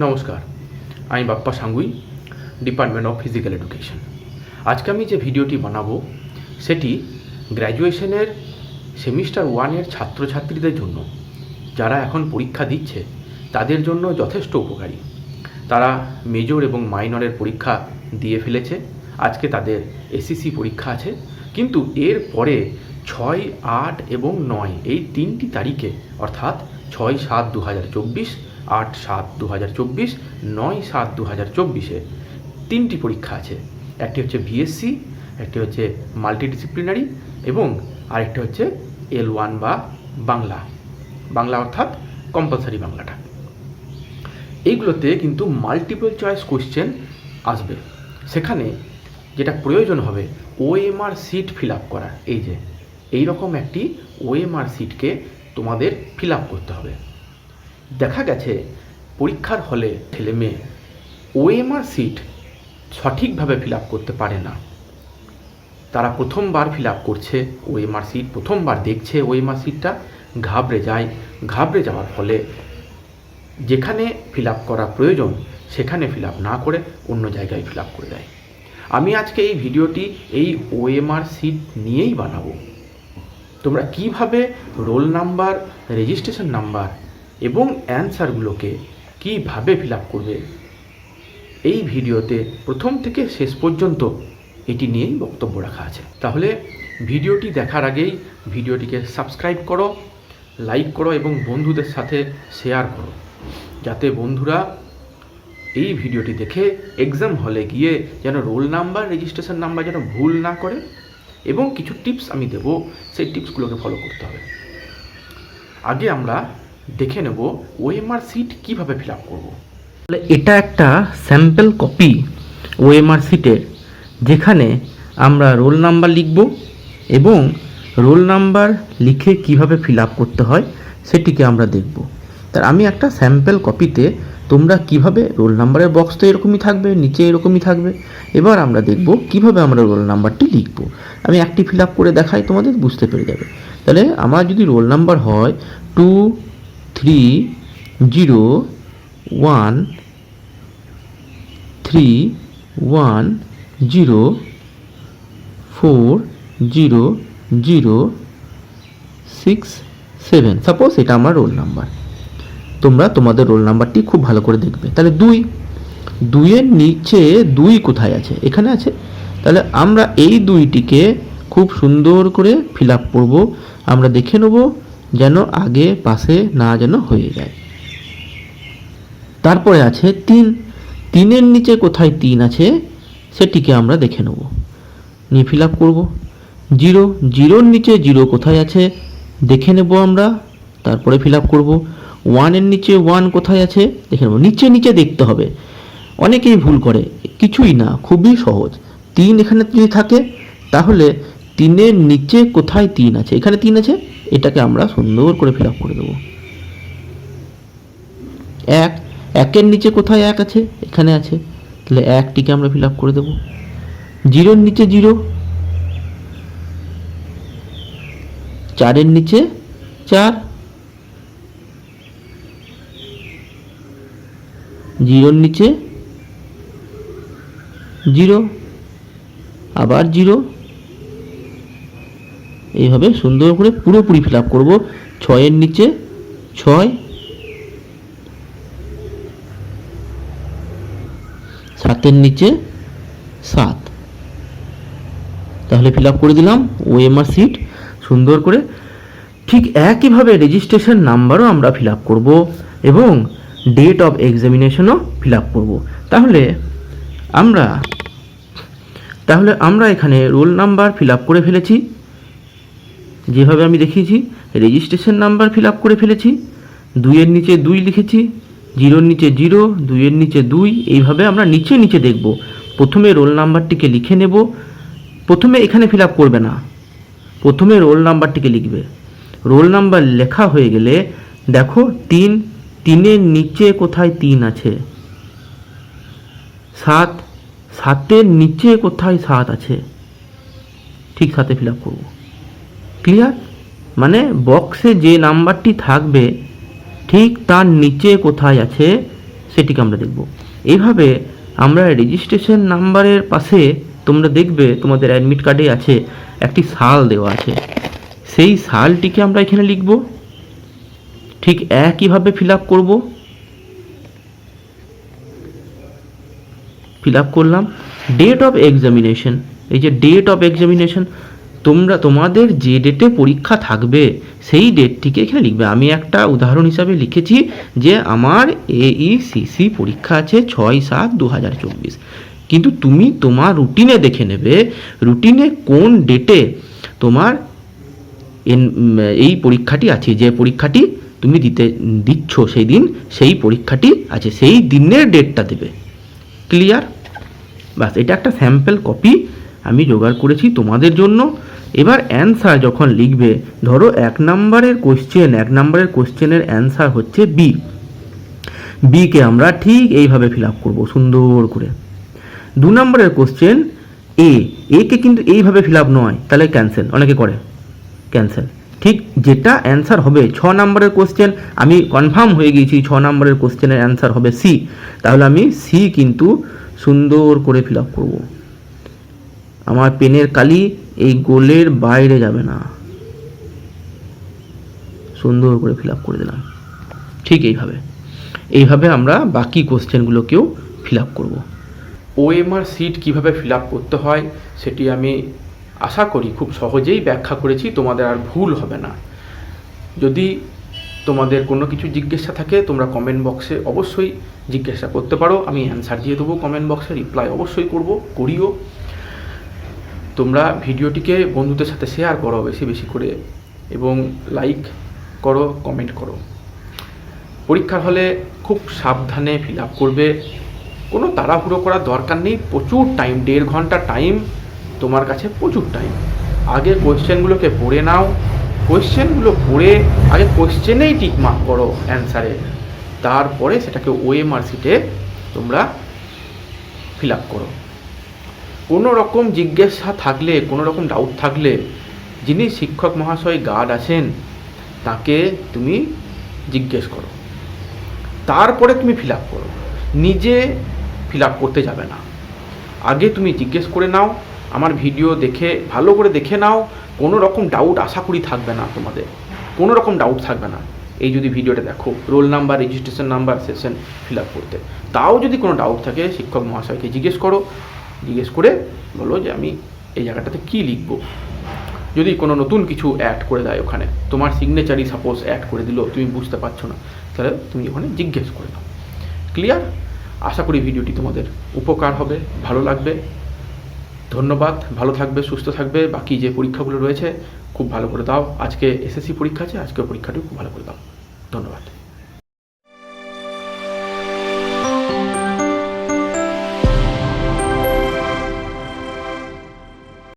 নমস্কার, আমি Bappa Sanguie department of physical education আজকে আমি যে ভিডিওটি বানাবো, সেটি গ্র্যাজুয়েশনের সেমিস্টার ওয়ানের ছাত্রছাত্রীদের জন্য, যারা এখন পরীক্ষা দিচ্ছে, তাদের জন্য যথেষ্ট উপকারী। তারা মেজর এবং মাইনরের পরীক্ষা দিয়ে ফেলেছে, আজকে তাদের এসিসি পরীক্ষা আছে, কিন্তু এর পরে ছয়, আট এবং নয়, এই তিনটি তারিখে, অর্থাৎ ছয়, সাত দু হাজার চব্বিশ আট সাত দু হাজার চব্বিশ, নয় সাত দু হাজার চব্বিশে। তিনটি পরীক্ষা আছে। একটি হচ্ছে ভিএসসি একটি হচ্ছে মাল্টিডিসিপ্লিনারি এবং আরেকটি হচ্ছে এল ওয়ান বা বাংলা। বাংলা অর্থাৎ কম্পালসারি বাংলাটা। এইগুলোতে কিন্তু মাল্টিপল চয়েস কোশ্চেন আসবে। সেখানে যেটা প্রয়োজন হবে ওএমআর সিট ফিল আপ করা এই যে এই রকম একটি ওএমআর সিটকে তোমাদের ফিল আপ করতে হবে। দেখা গেছে, পরীক্ষার হলে ছেলে মেয়ে ওএমআর সিট সঠিকভাবে ফিল করতে পারে না। তারা প্রথমবার ফিল করছে ওএমআর সিট প্রথমবার দেখছে ওএমআর সিটটা ঘাবড়ে যায়। ঘাবড়ে যাওয়ার ফলে যেখানে ফিল করা প্রয়োজন, সেখানে ফিল না করে অন্য জায়গায় ফিল করে দেয়। আমি আজকে এই ভিডিওটি এই ওএমআর সিট নিয়েই বানাবো। তোমরা কীভাবে রোল নাম্বার, রেজিস্ট্রেশন নাম্বার এবং অ্যান্সারগুলোকে কীভাবে ফিল আপ করবে? এই ভিডিওতে প্রথম থেকে শেষ পর্যন্ত এটি নিয়েই বক্তব্য রাখা আছে। তাহলে ভিডিওটি দেখার আগেই ভিডিওটিকে সাবস্ক্রাইব করো, লাইক করো এবং বন্ধুদের সাথে শেয়ার করো, যাতে বন্ধুরা এই ভিডিওটি দেখে এক্সাম হলে গিয়ে যেন রোল নাম্বার, রেজিস্ট্রেশন নাম্বার যেন ভুল না করে এবং কিছু টিপস আমি দেব, সেই টিপসগুলোকে ফলো করতে হবে। আগে আমরা দেখে নেব ওএমআর সিট কীভাবে ফিল আপ করব। তাহলে এটা একটা স্যাম্পল কপি ওএমআর সিটের যেখানে আমরা রোল নাম্বার লিখব এবং রোল নাম্বার লিখে কীভাবে ফিল আপ করতে হয় সেটিকে আমরা দেখব। তার আমি একটা স্যাম্পল কপিতে তোমরা কীভাবে রোল নাম্বারের বক্স তো এরকমই থাকবে, নিচে এরকমই থাকবে। এবার আমরা দেখব কীভাবে আমরা রোল নাম্বারটি লিখব। আমি একটি ফিল আপ করে দেখাই, তোমাদের বুঝতে পেরে যাবে। তাহলে আমার যদি রোল নাম্বার হয় two three zero one three one zero four zero zero six seven suppose এটা আমার রোল নাম্বার তোমরা তোমাদের রোল নাম্বারটি খুব ভালো করে দেখবে। তাহলে দুই। দুইয়ের নিচে দুই কোথায় আছে? এখানে আছে। তাহলে আমরা এই দুইটিকে খুব সুন্দর করে ফিল আপ করব। আমরা দেখে নেব যেন আগে পাশে না যেন হয়ে যায়। তারপরে আছে তিন। তিনের নিচে কোথায় তিন আছে, সেটিকে আমরা দেখে নেব। নিয়ে ফিল আপ করব। জিরো, জিরোর নিচে জিরো কোথায় আছে, দেখে নেব আমরা। তারপরে ফিল আপ করব। ওয়ানের নিচে ওয়ান কোথায় আছে, দেখে নেব। নিচে নিচে দেখতে হবে। অনেকেই ভুল করে। কিছুই না, খুবই সহজ। তিন এখানে যদি থাকে, তাহলে তিনের নিচে কোথায় তিন আছে? এখানে তিন আছে? এটাকে আমরা সুন্দর করে ফিল আপ করে দেবো। এক, একের নিচে কোথায় এক আছে? এখানে আছে। তাহলে একটিকে আমরা ফিল আপ করে দেবো। জিরোর নিচে জিরো। চারের নিচে চার। জিরোর নিচে জিরো। আবার জিরো। এইভাবে সুন্দর করে পুরোপুরি ফিল আপ করব। ছয়ের নিচে ছয়। সাতের নিচে সাত। তাহলে ফিল আপ করে দিলাম ওএমআর সিট সুন্দর করে ঠিক একইভাবে রেজিস্ট্রেশন নাম্বারও আমরা ফিল আপ করব এবং ডেট অফ এক্সামিনেশনও ফিল আপ করব। তাহলে আমরা তাহলে আমরা এখানে রোল নাম্বার ফিল আপ করে ফেলেছি। যেভাবে আমি দেখিয়েছি রেজিস্ট্রেশন নাম্বার ফিল আপ করে ফেলেছি, দুইয়ের নিচে দুই লিখেছি, জিরোর নিচে জিরো, দুইয়ের নিচে দুই, এইভাবে আমরা নিচে নিচে দেখব। প্রথমে রোল নাম্বারটিকে লিখে নেব, প্রথমে এখানে ফিল আপ করবে না, প্রথমে রোল নাম্বারটিকে লিখবে। রোল নাম্বার লেখা হয়ে গেলে, দেখো তিন, তিনের নিচে কোথায় তিন আছে? সাত, সাতের নিচে কোথায় সাত আছে? ঠিক সাথে ফিল আপ করব। ক্লিয়ার মানে বক্সে যে নাম্বারটি থাকবে, ঠিক তার নিচে কোথায় আছে সেটিকে আমরা দেখব। এইভাবে আমরা রেজিস্ট্রেশন নাম্বারের পাশে তোমরা দেখবে তোমাদের অ্যাডমিট কার্ডে আছে, একটি সাল দেওয়া আছে। সেই সালটিকে আমরা এখানে লিখব। ঠিক একইভাবে ফিল আপ করব। ফিল আপ করলাম। ডেট অফ এক্সামিনেশন এই যে ডেট অফ এক্সামিনেশন তোমরা তোমাদের যে ডেটে পরীক্ষা থাকবে, সেই ডেটটিকে এখানে লিখবে। আমি একটা উদাহরণ হিসাবে লিখেছি যে আমার এইসিসি পরীক্ষা আছে ছয় সাত দু হাজার চব্বিশ। কিন্তু তুমি তোমার রুটিনে দেখে নেবে রুটিনে কোন ডেটে তোমার এই পরীক্ষাটি আছে। যে পরীক্ষাটি তুমি দিতে, দিচ্ছ সেই দিন, সেই পরীক্ষাটি আছে, সেই দিনের ডেটটা দেবে। ক্লিয়ার বাস এটা একটা স্যাম্পল কপি আমি জোগাড় করেছি তোমাদের জন্য। এবার অ্যান্সার যখন লিখবে, ধরো এক নম্বরের কোশ্চেন এক নম্বরের কোশ্চেনের অ্যান্সার হচ্ছে বি বিকে আমরা ঠিক এইভাবে ফিল আপ করব, সুন্দর করে। দু নম্বরের কোশ্চেন এ একে কিন্তু এইভাবে ফিল আপ নয়, তাহলে ক্যান্সেল অনেকে করে। ক্যান্সেল ঠিক যেটা অ্যান্সার হবে, ছ নম্বরের কোশ্চেন আমি কনফার্ম হয়ে গিয়েছি ছ নম্বরের কোশ্চেনের অ্যান্সার হবে সি তাহলে আমি সি কিন্তু সুন্দর করে ফিল আপ করব। আমার পেনের কালি এই গোলের বাইরে যাবে না। সুন্দর করে ফিল করে দিলাম। ঠিক এইভাবে। এইভাবে আমরা বাকি কোশ্চেনগুলোকেও ফিল আপ করব। ওএমআর সিট কীভাবে ফিল আপ করতে হয় সেটি আমি আশা করি খুব সহজেই ব্যাখ্যা করেছি, তোমাদের আর ভুল হবে না। যদি তোমাদের কোনো কিছু জিজ্ঞাসা থাকে, তোমরা কমেন্ট বক্সে অবশ্যই জিজ্ঞাসা করতে পারো। আমি অ্যান্সার দিয়ে দেবো কমেন্ট বক্সে রিপ্লাই অবশ্যই করব, করিও। তোমরা ভিডিওটিকে বন্ধুদের সাথে শেয়ার করো বেশি বেশি করে এবং লাইক করো কমেন্ট করো। পরীক্ষার হলে খুব সাবধানে ফিল আপ করবে। কোনো তাড়াহুড়ো করার দরকার নেই। প্রচুর টাইম দেড় ঘণ্টা টাইম তোমার কাছে প্রচুর টাইম আগে কোয়েশ্চেনগুলোকে পড়ে নাও। কোয়েশ্চেনগুলো পড়ে, আগে কোয়েশ্চেনেই টিক মার্ক করো অ্যান্সারে তারপরে সেটাকে ওএমআর সিটে তোমরা ফিল আপ করো। কোনো রকম জিজ্ঞাসা থাকলে, কোনো রকম ডাউট থাকলে, যিনি শিক্ষক মহাশয় গার্ড আছেন, তাকে তুমি জিজ্ঞেস করো। তারপরে তুমি ফিল আপ করো। নিজে ফিল আপ করতে যাবে না। আগে তুমি জিজ্ঞেস করে নাও, আমার ভিডিও দেখে, ভালো করে দেখে নাও, কোনো রকম ডাউট আশা করি থাকবে না তোমাদের। কোনো রকম ডাউট থাকবে না। এই যদি ভিডিওটা দেখো roll number registration number session fill up করতে। তাও যদি কোনো ডাউট থাকে, শিক্ষক মহাশয়কে জিজ্ঞেস করো জিজ্ঞেস করে বলো যে, আমি এই জায়গাটাতে কী লিখব? যদি কোনো নতুন কিছু অ্যাড করে দেয় ওখানে, তোমার সিগনেচারই সাপোজ অ্যাড করে দিল, তুমি বুঝতে পারছ না, তাহলে তুমি ওখানে জিজ্ঞেস করে দাও ক্লিয়ার আশা করি ভিডিওটি তোমাদের উপকার হবে, ভালো লাগবে। ধন্যবাদ, ভালো থাকবে, সুস্থ থাকবে, বাকি যে পরীক্ষাগুলো রয়েছে, খুব ভালো করে দাও। আজকে এসএসসি পরীক্ষা আছে আজকে পরীক্ষাটিও খুব ভালো করে দাও। ধন্যবাদ।